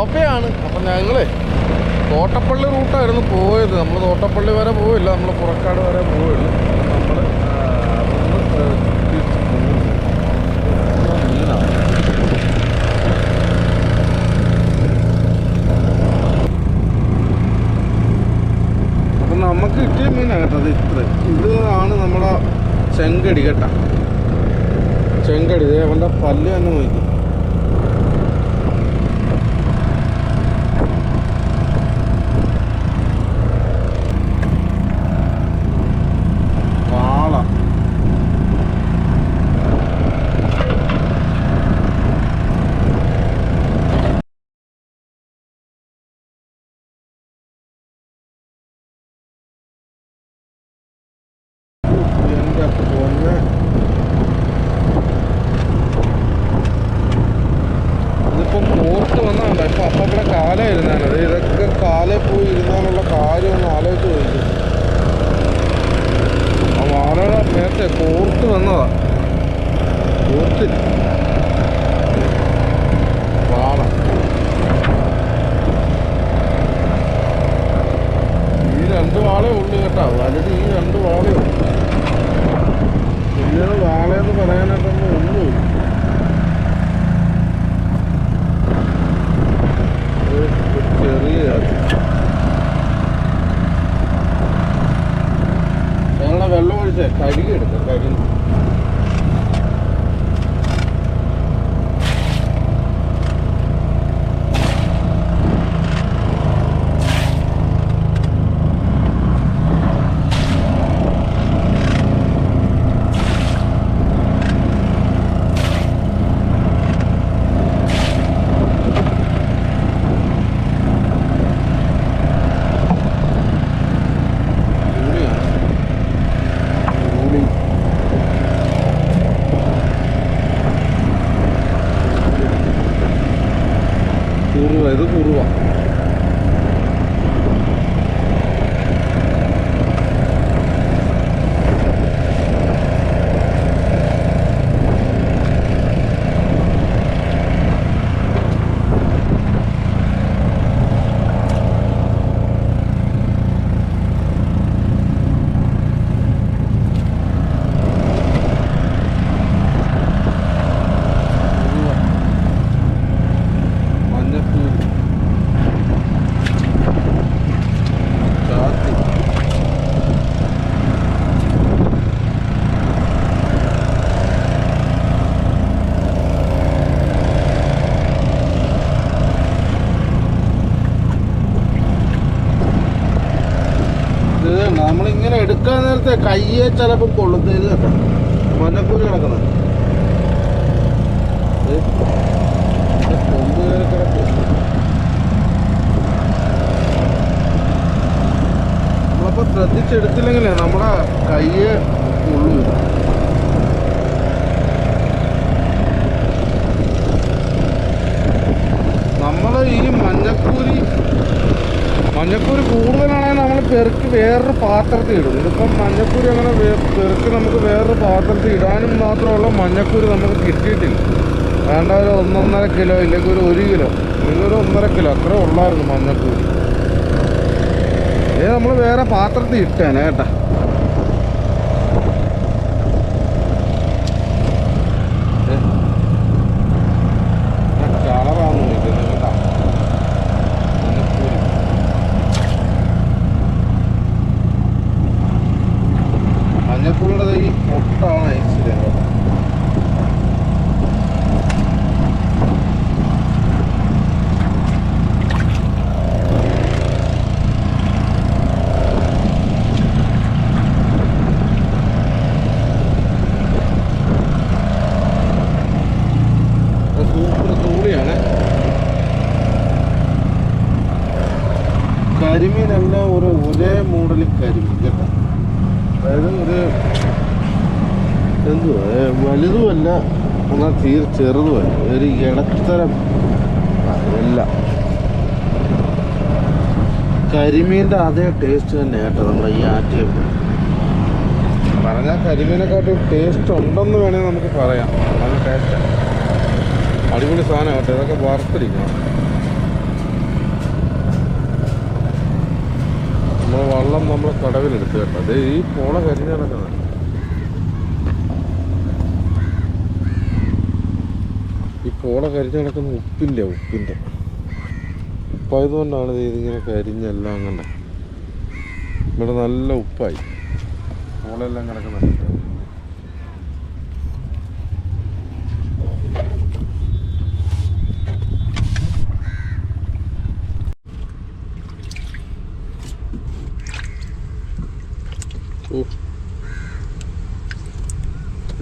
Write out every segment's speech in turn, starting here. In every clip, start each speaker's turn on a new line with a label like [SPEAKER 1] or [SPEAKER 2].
[SPEAKER 1] അപ്പാപ്പയാണ് അപ്പം ഞങ്ങളെ തോട്ടപ്പള്ളി റൂട്ടായിരുന്നു പോയത്. നമ്മൾ തോട്ടപ്പള്ളി വരെ പോവില്ല നമ്മൾ പുറക്കാട് വരെ പോവുള്ളൂ. നമ്മൾ നമുക്ക് കിട്ടിയ മീനാണ് കേട്ടോ അത് ഇത്ര. ഇതാണ് നമ്മുടെ ചെങ്കടി കേട്ടാ. ചെങ്കടി. അവന്റെ പല്ല് തന്നെ നോക്കി. കയ്യെ ചിലപ്പോൾ കൊള്ളുന്നത് കേട്ടോ മനക്കൂലി കിടക്കുന്നത് ഇത് ഇത് കൊമ്പ് കയറി കിടക്കും. നമ്മളപ്പോൾ ശ്രദ്ധിച്ചെടുത്തില്ലെങ്കിലേ നമ്മുടെ കയ്യെ ഉള്ളൂ നമ്മൾ ഈ മഞ്ഞക്കൂരി മഞ്ഞക്കൂരി കൂടുതലാണെങ്കിൽ നമ്മൾ പെറുക്കി വേറൊരു പാത്രത്തിൽ ഇടും ഇതിപ്പം മഞ്ഞക്കൂരി അങ്ങനെ വേ- പെറുക്കി നമുക്ക് വേറൊരു പാത്രത്തിൽ ഇടാനും മഞ്ഞക്കൂരി നമുക്ക് കിട്ടിയിട്ടില്ല. വേണ്ട ഒരു ഒന്നൊന്നര കിലോ ഇല്ലെങ്കിൽ ഒരു ഒരു കിലോ ഇല്ലെങ്കിൽ ഒരു ഒന്നര കിലോ അത്ര ഉള്ളായിരുന്നു മഞ്ഞക്കൂര് ഇത് നമ്മൾ വേറെ പാത്രത്തിൽ ഇട്ടേനെ കേട്ടാ. കരിമീനെല്ലാം ഒരു ഒരേ മോഡലിൽ കരിമീൻ കേട്ടോ. അതായത് ഒരു എന്തുവാ വലുതുമല്ല എന്നാൽ തീരെ ചെറുതുമല്ല ഒരു ഇടത്തരം അല്ല. എല്ലാം കരിമീന്റെ അതേ ടേസ്റ്റ് തന്നെ കേട്ടോ നമ്മുടെ ഈ ആറ്റിയ പറഞ്ഞാൽ കരിമീനെക്കാട്ടും ടേസ്റ്റ് ഉണ്ടെന്ന് വേണേൽ നമുക്ക് പറയാം. നല്ല ടേസ്റ്റ് അടിപൊളി സാധനം കേട്ടോ ഇതൊക്കെ വറുത്തിരിക്കണം. വള്ളം നമ്മൾ കടവിലെടുത്ത് കേട്ടോ. അതേ ഈ പോള കരിഞ്ഞ് കിടക്കുന്നത് ഈ പോള കരിഞ്ഞ് കിടക്കുന്ന ഉപ്പിന്റെ ഉപ്പിന്റെ ഉപ്പായതുകൊണ്ടാണ് ഇത് ഇതിങ്ങനെ കരിഞ്ഞെല്ലാം അങ്ങനെ ഇവിടെ നല്ല ഉപ്പായി. പോളെല്ലാം കിടക്കുന്നുണ്ട്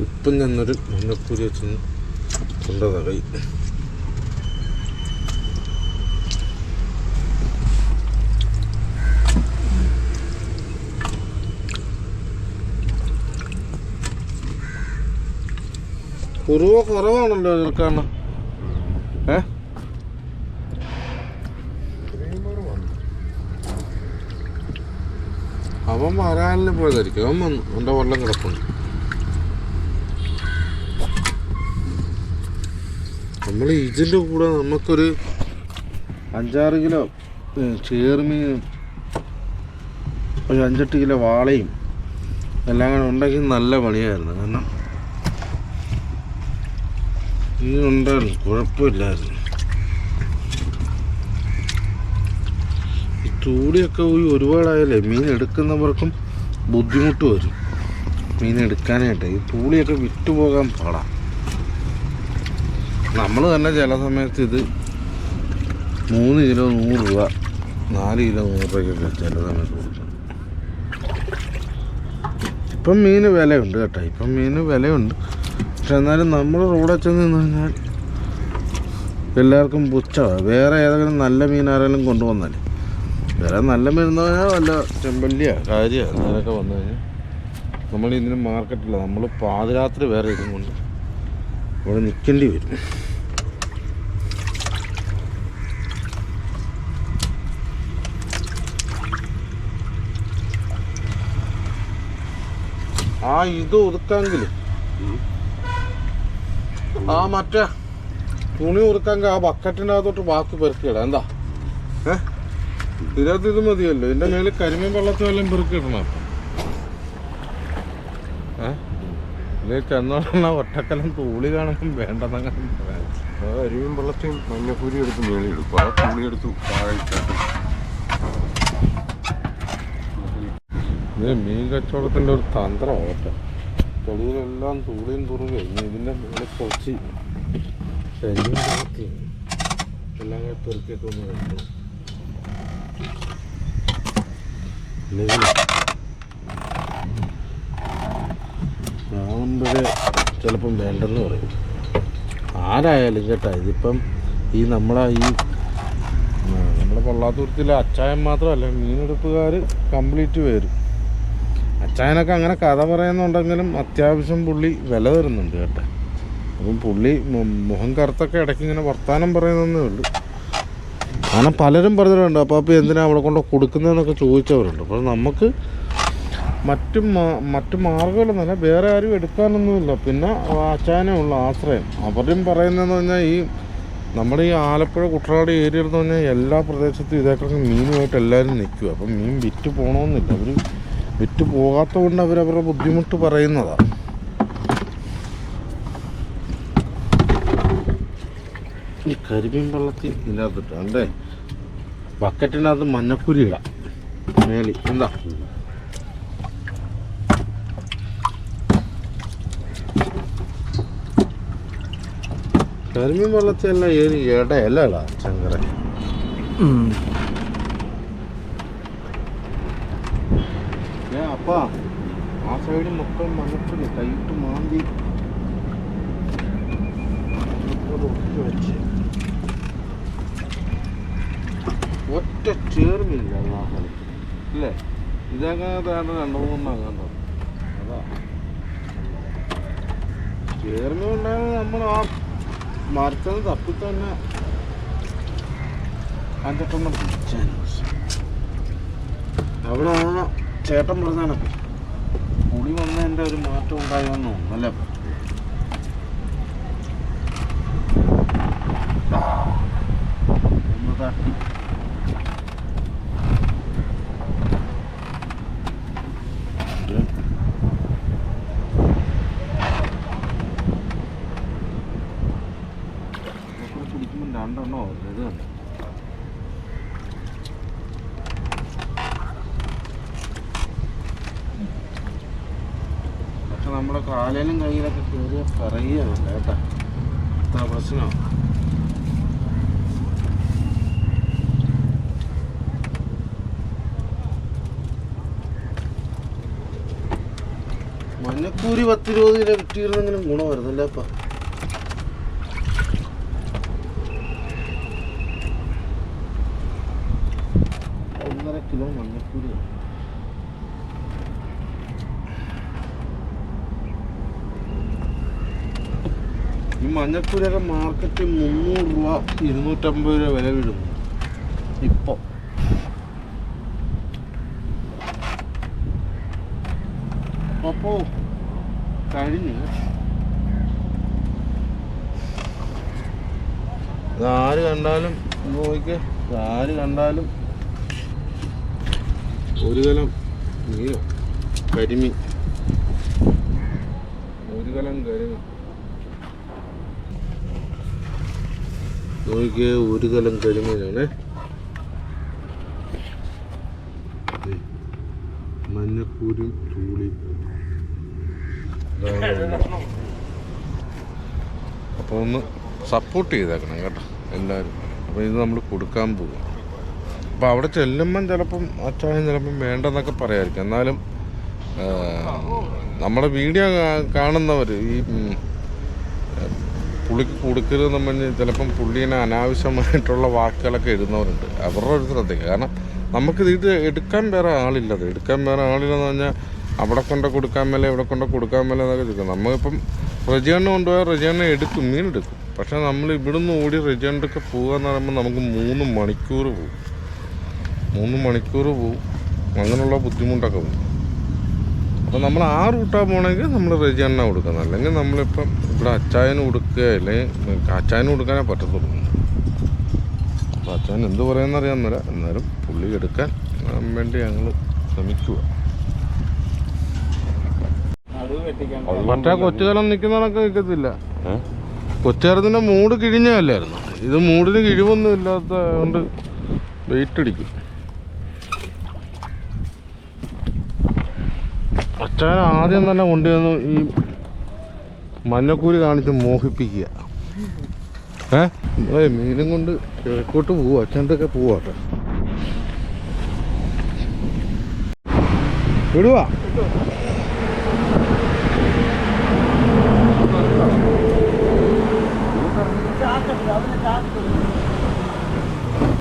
[SPEAKER 1] ഇപ്പം ഞാനൊരു മഞ്ഞപ്പൂരി വെച്ച് കൊണ്ടതാ കൈ കുറുവ കുറവാണല്ലോ നിൽക്കാണ് ഏ അവൻ വരാനിൽ പോയതായിരിക്കും. അവൻ വന്നു. എന്റെ വെള്ളം കിടപ്പുണ്ട്. നമ്മൾ ഇതിന്റെ കൂടെ നമുക്കൊരു അഞ്ചാറ് കിലോ ചേർമീനും ഒരു അഞ്ചെട്ട് കിലോ വാളയും എല്ലാം കൂടെ ഉണ്ടെങ്കിൽ നല്ല പണിയായിരുന്നു. കാരണം മീനുണ്ടായിരുന്നു കുഴപ്പമില്ലായിരുന്നു ഈ ചൂടിയൊക്കെ പോയി ഒരുപാടായാലേ മീൻ എടുക്കുന്നവർക്കും ബുദ്ധിമുട്ട് വരും. മീൻ എടുക്കാനായിട്ട് ഈ തൂളിയൊക്കെ വിറ്റുപോകാൻ പാടാം. നമ്മൾ തന്നെ ചില സമയത്ത് ഇത് മൂന്ന് കിലോ നൂറ് രൂപ നാല് കിലോ നൂറ് രൂപയ്ക്കൊക്കെ ചില സമയത്ത് കൊടുക്കും. ഇപ്പം മീന് വിലയുണ്ട് കേട്ടോ ഇപ്പം മീന് വിലയുണ്ട്. പക്ഷെ എന്നാലും നമ്മൾ റോഡിൽ ചെന്ന് നിന്ന് കഴിഞ്ഞാൽ എല്ലാവർക്കും പുച്ഛമാണ് വേറെ ഏതെങ്കിലും നല്ല മീൻ ആരെങ്കിലും കൊണ്ടുവന്നാൽ വേറെ നല്ല മരുന്നോ വല്ല ചെമ്പല്ലിയോ കാര്യ എന്തെങ്കിലുമൊക്കെ വന്നു കഴിഞ്ഞാൽ നമ്മൾ ഇതിന് മാർക്കറ്റില്ല നമ്മൾ പാതിരാത്രി വേറെ ഇതും കൊണ്ട് ഇവിടെ നിൽക്കേണ്ടി വരും. ആ ഇത് ഒതുക്കാമെങ്കിലും ആ മറ്റേ തുണി ഒതുക്കാമെങ്കിൽ ആ ബക്കറ്റിന്റെ അകത്തോട്ട് ബാക്കി പെറുക്കിയിടാം എന്താ? ഏ? ഇതിനകത്ത് ഇത് മതിയല്ലോ. ഇതിന്റെ മേലെ കരിമീൻ വെള്ളത്തിൽ വല്ലതും പെറുക്കിടണം ഇത് ചെന്നോളണ ഒറ്റക്കലം തൂളി കാണുമ്പം വേണ്ടെന്നങ്ങനെ
[SPEAKER 2] അരിയും വെള്ളത്തെയും മഞ്ഞപ്പൂരി എടുത്ത് മേളി എടുക്കും ആ തൂളി എടുത്തു
[SPEAKER 1] ഇത് മീൻ കച്ചവടത്തിന്റെ ഒരു തന്ത്രം ഓട്ടെ. തൊടിയിലെല്ലാം തൂളിയും തുറുകെ. ഇനി ഇതിന്റെ മുകളിൽ കുറച്ച് എല്ലാം കൂടെ ഒന്ന് കണ്ടു ഇല്ലെങ്കിൽ കാണുമ്പോഴേ ചിലപ്പം വേണ്ടെന്ന് പറയും. ആരായാലും കേട്ടോ ഇതിപ്പം ഈ നമ്മളെ ഈ നമ്മുടെ പൊള്ളാത്തുരുത്തിലെ അച്ചായൻ മാത്രമല്ല മീനെടുപ്പുകാർ കംപ്ലീറ്റ് വരും അച്ചായനൊക്കെ അങ്ങനെ കഥ പറയുന്നുണ്ടെങ്കിലും അത്യാവശ്യം പുള്ളി വില തരുന്നുണ്ട് കേട്ടോ. അപ്പം പുള്ളി മുഖം കറുത്തൊക്കെ ഇടയ്ക്ക് ഇങ്ങനെ വർത്തമാനം പറയുന്നതേ ഉള്ളൂ. കാരണം പലരും പറഞ്ഞിട്ടുണ്ട് അപ്പോൾ അപ്പോൾ എന്തിനാ അവിടെ കൊണ്ട് കൊടുക്കുന്നതെന്നൊക്കെ ചോദിച്ചവരുണ്ട്. അപ്പോൾ നമുക്ക് മറ്റു മറ്റു മാർഗമില്ലെന്നല്ല വേറെ ആരും എടുക്കാനൊന്നുമില്ല. പിന്നെ അച്ചായനേ ഉള്ള ആശ്രയം. അവരും പറയുന്നതെന്ന് പറഞ്ഞാൽ ഈ നമ്മുടെ ഈ ആലപ്പുഴ കുട്ടനാട് ഏരിയയിൽ എന്ന് പറഞ്ഞാൽ എല്ലാ പ്രദേശത്തും ഇതേക്കൊക്കെ മീനുമായിട്ട് എല്ലാവരും നിൽക്കുക അപ്പം മീൻ വിറ്റ് പോകണമെന്നില്ല അവർ വിറ്റ് പോകാത്തതുകൊണ്ട് അവരവരുടെ ബുദ്ധിമുട്ട് പറയുന്നതാണ് കരിമീൻ വെള്ളത്തിൽ ഇതിനകത്തിട്ട് ബക്കറ്റിനകത്ത് മഞ്ഞക്കുരി ഇടാം. മേലി എന്താ? കരിമീൻ വെള്ളത്തിലല്ല ഏത് ഇടയല്ലടാ ചങ്കര ഏ അപ്പാ ആ സൈഡിൽ മൊത്തം മഞ്ഞപ്പുരി കൈയിട്ട് മാന്തി. വെച്ച്. ഒറ്റ ചേർന്നില്ല അല്ലേ? രണ്ടു ഇതങ്ങനെ വേണ്ട രണ്ട് മൂന്നെണ്ണം അതാ. ചേർന്നുകൊണ്ടാണ് നമ്മൾ ആ മരത്തിൽ തപ്പി തന്നെ അഞ്ചെട്ടെണ്ണം അവിടെ ചേട്ടൻ പറഞ്ഞാണ് പുളി വന്നതിന്റെ ഒരു മാറ്റം ഉണ്ടായെന്ന് വന്നു അല്ലേ ഒന്ന് തട്ടി രണ്ടെണ്ണോ ഇത് തന്നെ പക്ഷെ നമ്മുടെ കാലിലും കയ്യിലൊക്കെ കയറിയ കേട്ടാ. അത്ര പ്രശ്നമാണ് മഞ്ഞക്കൂരി പത്തിരുപത് കിലോ കിട്ടിയിരുന്നെങ്കിലും ഗുണമായിരുന്നല്ലേ അപ്പ ഒന്നര കിലോ മഞ്ഞക്കൂരി ഈ മാർക്കറ്റ് മുന്നൂറ് രൂപ ഇരുന്നൂറ്റമ്പത് രൂപ വില വിടുന്നു ഇപ്പൊ. അപ്പോ കഴിഞ്ഞ്. ആര് കണ്ടാലും നോക്കിക്ക്. ആര് കണ്ടാലും ഒരു കലം മീനോ കരിമീൻ. ഒരു കലം കരിമീൻ. നോക്കിയേ ഒരു കലം കരിമീനാണ്. മഞ്ഞക്കൂരും ചൂളി അപ്പോൾ ഒന്ന് സപ്പോർട്ട് ചെയ്തേക്കണം കേട്ടോ എല്ലാവരും അപ്പോൾ ഇത് നമ്മൾ കൊടുക്കാൻ പോകും അപ്പോൾ അവിടെ ചെല്ലുമ്പം ചിലപ്പം അച്ചായൻ ചിലപ്പം വേണ്ടെന്നൊക്കെ പറയായിരിക്കും. എന്നാലും നമ്മുടെ വീഡിയോ കാണുന്നവർ ഈ പുള്ളിക്ക് കൊടുക്കരുതെന്ന് പറഞ്ഞ് ചിലപ്പം പുള്ളീനെ അനാവശ്യമായിട്ടുള്ള വാക്കുകളൊക്കെ എഴുതുന്നവരുണ്ട് അവരുടെ ഒരു ശ്രദ്ധയ്ക്ക് കാരണം നമുക്ക് ഇത് എടുക്കാൻ വേറെ ആളില്ലത് എടുക്കാൻ വേറെ ആളില്ലെന്ന് പറഞ്ഞാൽ അവിടെ കൊണ്ട് കൊടുക്കാൻ മേലെ ഇവിടെ കൊണ്ട് കൊടുക്കാൻ മേലെ എന്നൊക്കെ ചോദിക്കും. നമ്മളിപ്പം റജിയണ്ണ കൊണ്ടുപോയാൽ റജിയണ്ണ എടുക്കും മീൻ എടുക്കും പക്ഷേ നമ്മൾ ഇവിടുന്ന് ഓടി റജിയണ്ടൊക്കെ പോകുക എന്ന് പറയുമ്പോൾ നമുക്ക് മൂന്ന് മണിക്കൂർ പോകും മൂന്ന് മണിക്കൂർ പോകും അങ്ങനെയുള്ള ബുദ്ധിമുട്ടൊക്കെ പോകും അപ്പോൾ നമ്മൾ ആ റൂട്ടാണ് പോകണമെങ്കിൽ നമ്മൾ റജിയണ്ണ കൊടുക്കണം അല്ലെങ്കിൽ നമ്മളിപ്പം ഇവിടെ അച്ചായന് കൊടുക്കുക അല്ലെങ്കിൽ അച്ചായന് കൊടുക്കാനേ പറ്റത്തുള്ളൂ. അപ്പോൾ അച്ചായൻ എന്ത് പറയുന്ന അറിയാൻ മേല എന്നാലും പുള്ളി എടുക്കാൻ വേണ്ടി ഞങ്ങൾ ശ്രമിക്കുക. മറ്റേ കൊച്ചുകാലം നിൽക്കുന്നവരൊക്കെ നിൽക്കത്തില്ല കൊച്ചുകാലത്തിന്റെ മൂട് കിഴിഞ്ഞല്ലായിരുന്നു ഇത് മൂടിന് കിഴിവൊന്നും ഇല്ലാത്ത കൊണ്ട് വെയിറ്റ് അടിക്കും. അച്ഛൻ ആദ്യം തന്നെ കൊണ്ടുവന്നു ഈ മഞ്ഞക്കൂരി കാണിച്ച് മോഹിപ്പിക്കുക. ഏ? നമ്മളെ മീനും കൊണ്ട് കിഴക്കോട്ട് പോവാ അച്ഛന്റെ ഒക്കെ പോവാട്ടെ വിടുവാ.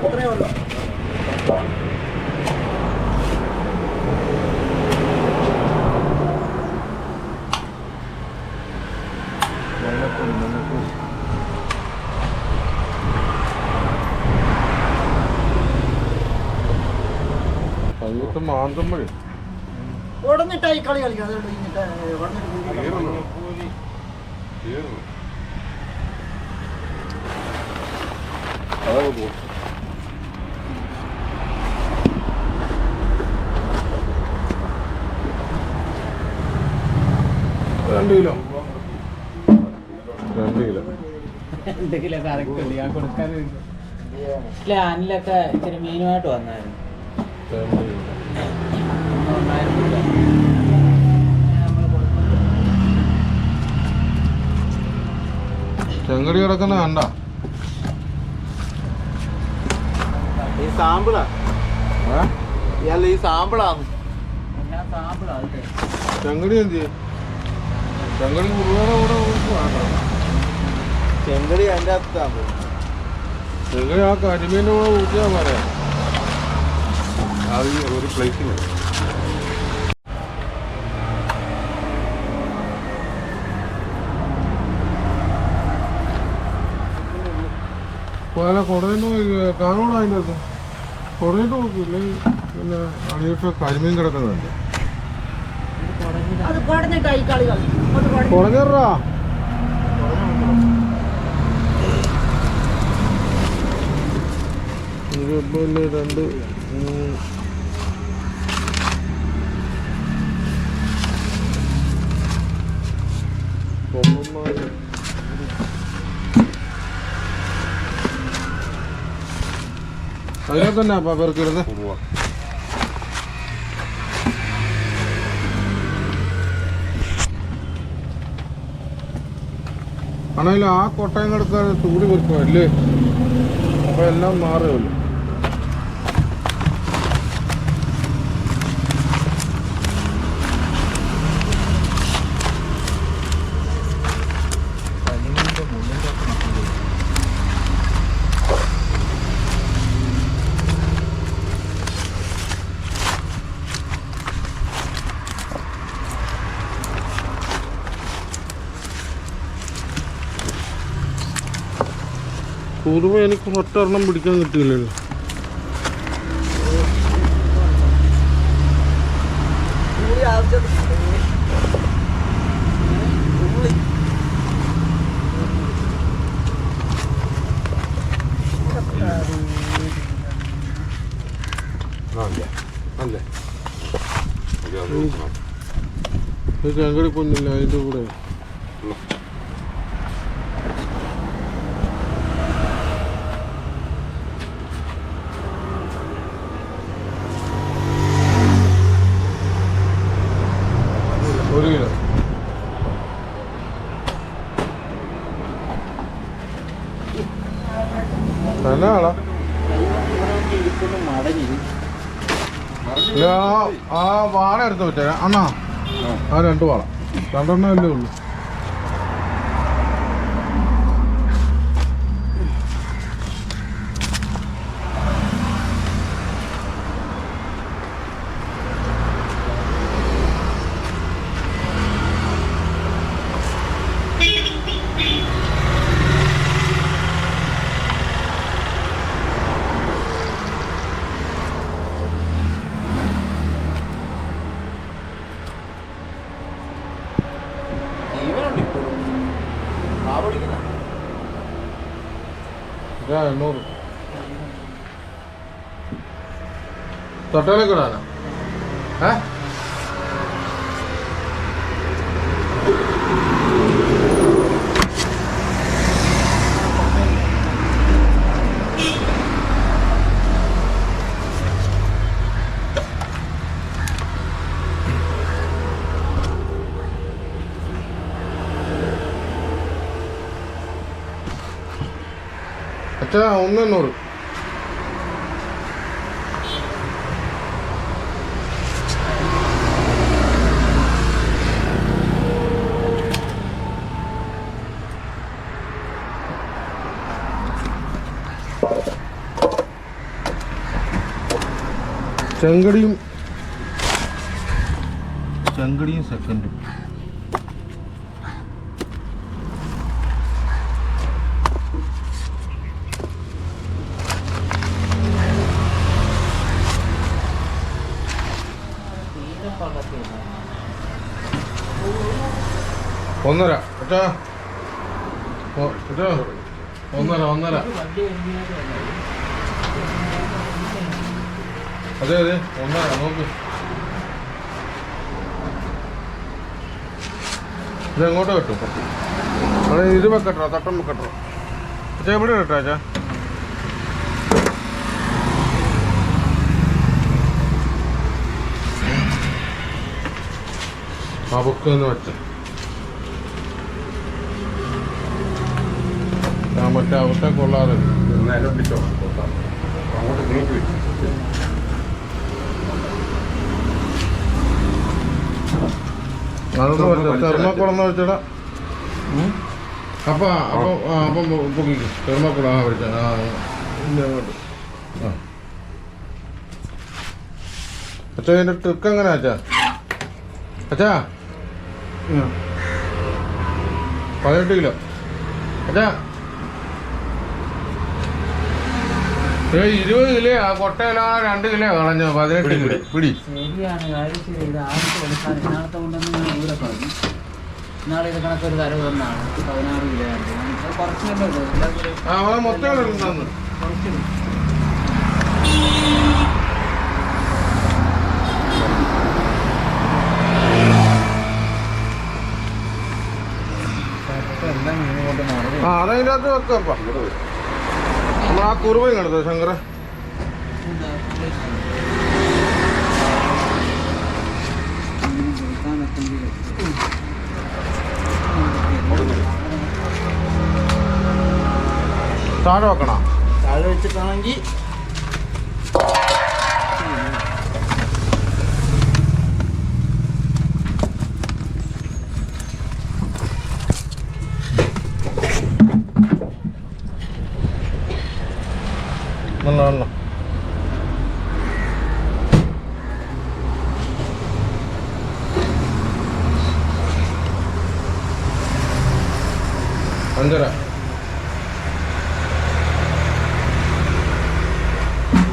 [SPEAKER 1] അതിനകത്ത് മാന്തമ്പഴേ
[SPEAKER 3] ഉടനിട്ടാ ഈ കളി കളിക്കാം. അതുകൊണ്ട് ഇങ്ങനത്തെ.
[SPEAKER 2] അതാണ് പോകും
[SPEAKER 1] രണ്ട് കിലോ. രണ്ട് കിലോ.
[SPEAKER 4] കറക്റ്റ് ഞാൻ കൊടുക്കാനുണ്ട് ഇല്ല. അനിലൊക്കെ ഇച്ചിരി മീനുമായിട്ട് വന്നായിരുന്നു. കൊടുക്കും.
[SPEAKER 1] ചെങ്കടി കിടക്കുന്ന കണ്ട.
[SPEAKER 3] ഈ സാമ്പിളാ? ഇയാൾ ഈ സാമ്പിളാണ്
[SPEAKER 1] ചെങ്കടി എന്ത് ചെയ്യും ചെങ്കടി കുറുവേടെ കൂടെ കൊടുക്കും വേണ്ട.
[SPEAKER 3] ചെങ്കടി അതിന്റെ അകത്താണ്
[SPEAKER 1] ചെങ്കടി ആ കരിമീന്റെ കൂടെ ഊറ്റിയാൽ പറയാം
[SPEAKER 2] അത് ഒരു പ്ലേറ്റിന്
[SPEAKER 1] പോലെ കുറേ കാണോട് അതിന്റെ അകത്ത് കുടയിട്ട് കൊടുക്കില്ലേ പിന്നെ അടിയൊക്കെ കരിമീൻ കിടക്കുന്നുണ്ട്.
[SPEAKER 3] അങ്ങോട്ട്
[SPEAKER 1] പിന്നെ രണ്ട് അതിനകത്ത് തന്നെ അപ്പാ പെറുക്കിടുന്നത് ആണെങ്കിലും ആ കൊട്ടയം കിടക്കാതെ ചൂട് വെക്കും അല്ലേ? അപ്പൊ എല്ലാം മാറുമല്ലോ കുറുവ എനിക്ക് ഒറ്റൊരെണ്ണം പിടിക്കാൻ കിട്ടിയില്ലല്ലോ.
[SPEAKER 2] അല്ലേ?
[SPEAKER 1] അല്ലേ? അതിന്റെ കൂടെ ഒരു കിലോ ആ- വാള എടുത്ത് വെച്ചേ അണ്ണാ ആ രണ്ട് വാള. രണ്ടെണ്ണല്ലേ ഉള്ളൂ
[SPEAKER 4] ജീവനുണ്ട് ഇപ്പോഴും ആ പിടിക്കുന്ന
[SPEAKER 1] ഇതാ എണ്ണൂറ് തൊട്ടയിലേക്ക് കൂടാനോ ഏ എത്ര ഒന്ന് എണ്ണൂറ്. ചെങ്കടിയും ചെങ്കടിയും സെക്കൻഡും ഒന്നര. ഒന്നര ഒന്നര. അതെ അതെ. ഒന്നര നോക്ക് ഇത് എങ്ങോട്ട് കെട്ടും അവിടെ ഇത് വെക്കട്ടോ തട്ടം വെക്കട്ടോ. അച്ഛാ എവിടെ കേട്ടോ അച്ഛാ. അവക്കെന്ന് വെച്ച. മറ്റേ അവിടുത്തെ കൊള്ളാതെ.
[SPEAKER 2] നേരെ പിടിച്ചോ അങ്ങോട്ട് നീക്കി വെച്ചു.
[SPEAKER 1] അതൊന്ന് വെച്ചോ തെർമ്മക്കുളം വെച്ചടാ. അപ്പൊ അപ്പൊ അപ്പം പൊക്കിക്കും. തെർമ്മക്കുളം ആ വിളിച്ച ആ അച്ഛാ ഇതിന്റെ ട്രിക്ക് എങ്ങനെ അച്ഛാ? അച്ഛാ? പതിനെട്ട് കിലോ. അച്ഛാ ഏ ഇരുപത് കിലോ ആ കൊട്ടയിലാ രണ്ട് കിലോ കളഞ്ഞോ. പതിനെട്ട് കിലോ. പിടി
[SPEAKER 4] ശരിയാണ് കാര്യം ശരി ഇത് ആദ്യത്തെ കൊടുക്കാൻ ഇന്നാളത്തെ കൊണ്ടൊന്നും ഞാൻ ഇവിടെ പറഞ്ഞു ഇന്നാളെ ഇത് കണക്കൊരു തരവ് തന്നാണ് പതിനാറ് കിലോ ആണ് ഇത് കുറച്ചല്ലേ ഉള്ളൂ. എല്ലാത്തിലും
[SPEAKER 1] ആ മൊത്തം അതതിന്റെ അകത്ത് വെക്കപ്പാ ആ കുറുവയും കണ്ടോ ശങ്കര താഴെ വെക്കണം?
[SPEAKER 3] താഴെ വെച്ചിട്ടാണെങ്കിൽ
[SPEAKER 1] നല്ല നല്ല അഞ്ചര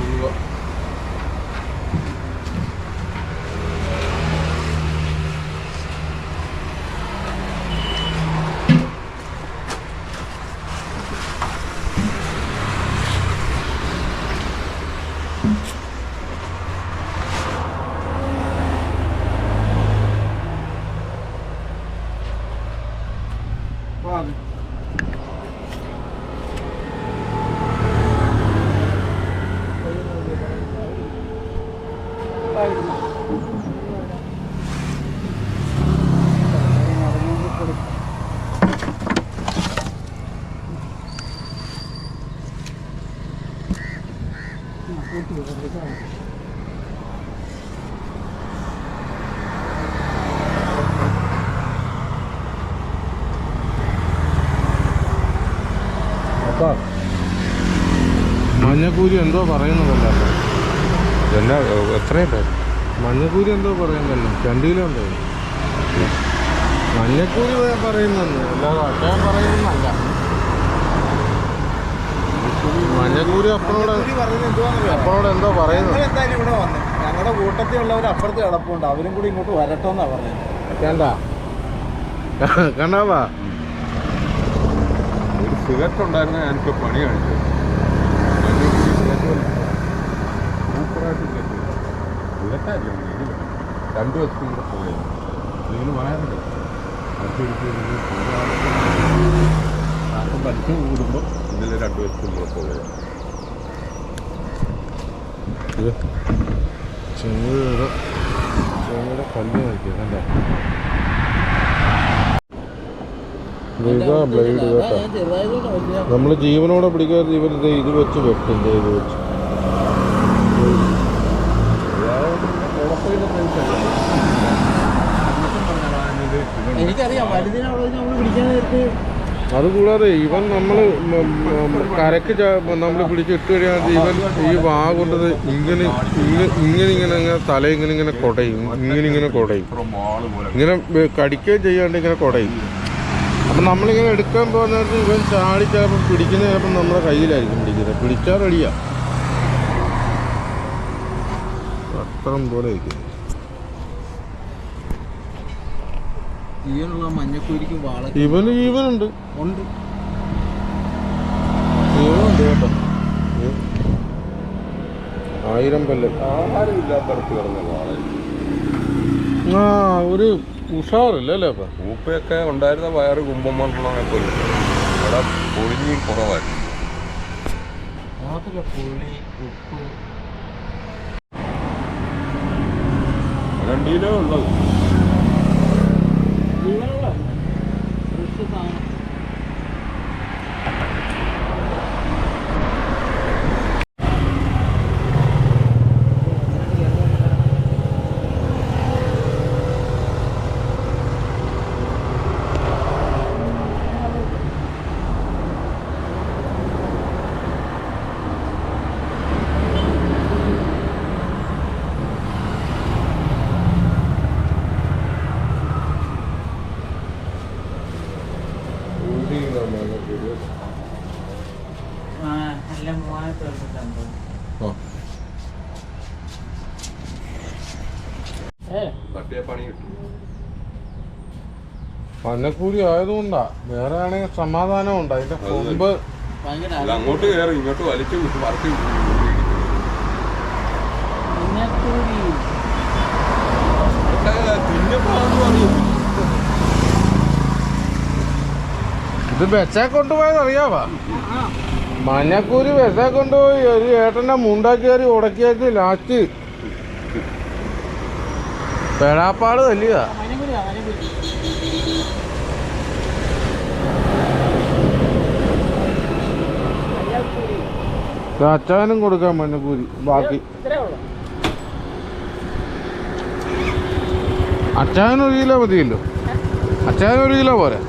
[SPEAKER 1] രൂപ. അപ്പാ മഞ്ഞക്കൂരി എന്തോ പറയുന്നതല്ല?
[SPEAKER 2] എന്നാ എത്രയുണ്ട്
[SPEAKER 1] മഞ്ഞക്കൂരി എന്തോ പറയുന്നല്ലോ രണ്ട് കിലോ ഉണ്ടായിരുന്നു മഞ്ഞക്കൂരി പറയുന്നെന്ന് അല്ലാതെ പറയുന്നല്ല മഞ്ഞക്കൂരി അപ്പനോട് അപ്പനോട് എന്തോ പറയുന്നത്?
[SPEAKER 3] എന്തായാലും ഇവിടെ വന്നു ഞങ്ങളുടെ കൂട്ടത്തിലുള്ളവർ അപ്പുറത്ത് കിടപ്പുണ്ട്. അവരും കൂടി ഇങ്ങോട്ട് വരട്ടെന്നാ പറയുന്നത്.
[SPEAKER 1] കണ്ട? കണ്ടാവാ
[SPEAKER 2] ഒരു സിഗരറ്റ് ഉണ്ടായിരുന്ന ഞാനിപ്പോ പണി കാണിച്ചു സൂപ്പറായിട്ട് സിഗരറ്റായിരുന്നു രണ്ടു വർഷം കൂടെ പോയത് നിങ്ങൾ പറയാറുണ്ട് ആർക്കും വലിച്ചു കൂടുമ്പോൾ ഇതിൽ രണ്ട് വർഷം കൂടെ പോയത്
[SPEAKER 1] ചെങ്ങയുടെ ചെങ്ങയുടെ കല്ല് നോക്കിയ കണ്ടോ? ഇതാ ബ്ലേഡ് കേട്ടോ. നമ്മൾ ജീവനോടെ പിടിക്കാതെ ഇവർ ഇത് വെച്ച് വെട്ടും ഇത് വെച്ച്. അതുകൂടാതെ ഇവൻ നമ്മൾ കരക്ക് നമ്മൾ പിടിച്ച് ഇട്ട് കഴിയാതെ ഇവൻ ഈ വാ കൊണ്ടത് ഇങ്ങനെ ഇങ്ങനെ ഇങ്ങനെ ഇങ്ങനെ തല ഇങ്ങനെ ഇങ്ങനെ കൊടയും ഇങ്ങനെ ഇങ്ങനെ കൊടയും. ഇങ്ങനെ കടിക്കുകയും ചെയ്യാണ്ട് ഇങ്ങനെ കൊടയും. അപ്പം നമ്മളിങ്ങനെ എടുക്കാൻ പോകുന്നത് ഇവൻ ചാടി ചിലപ്പം പിടിക്കുന്ന ചിലപ്പം നമ്മുടെ കയ്യിലായിരിക്കും പിടിക്കുന്നത്. പിടിച്ചാൽ റെഡിയാ. അത്രം പോലെ ഇരിക്കും
[SPEAKER 3] ഈയുള്ള മഞ്ഞക്കൂരിക്ക് വാള
[SPEAKER 1] ഇവന് ജീവനുണ്ട്.
[SPEAKER 3] ഉണ്ട്.
[SPEAKER 1] ജീവനുണ്ട് കേട്ടോ. ആയിരം പല്ല്
[SPEAKER 2] കിടന്ന വാള.
[SPEAKER 1] ആ ഒരു ഉഷാറില്ല അപ്പൊ?
[SPEAKER 2] മൂപ്പയൊക്കെ ഉണ്ടായിരുന്ന വയറ് കുമ്പന്മാർക്കുള്ള പോലും അവിടെ പൊളിഞ്ഞും കുറവായിരുന്നു. രണ്ടിലോ ഉള്ളത്
[SPEAKER 3] ജീവനുള്ള ഫ്രഷ് സാധനം
[SPEAKER 4] ആ, എല്ലാം മൂവായിരത്തി എടുത്തിട്ടുണ്ട്
[SPEAKER 2] തട്ടിയ പണി കിട്ടും
[SPEAKER 1] പന്നക്കൂലി ആയതുകൊണ്ടാ. വേറെ ആണെങ്കിൽ സമാധാനം ഉണ്ട് അതിന്റെ
[SPEAKER 2] അത്
[SPEAKER 1] കൊമ്പ്
[SPEAKER 2] അങ്ങോട്ട് കയറി ഇങ്ങോട്ട് വലിച്ചു പറഞ്ഞു
[SPEAKER 1] ഇത് വെച്ചാ കൊണ്ടുപോയത് അറിയാവാ? മഞ്ഞക്കൂരി വിസ കൊണ്ടുപോയി. ഒരു ഏട്ടന്റെ മുണ്ടാക്കി കയറി ഉടക്കിയേക്ക് ലാസ്റ്റ്. പെടാപ്പാട് തല്ലിയതാ.
[SPEAKER 3] മഞ്ഞക്കുരി മഞ്ഞക്കുരി
[SPEAKER 1] കൊടുക്കാൻ മഞ്ഞക്കൂരി ബാക്കി. അച്ചാൻ ഒരു കിലോ മതിയല്ലോ. അച്ചാൻ ഒരു കിലോ പോരെ?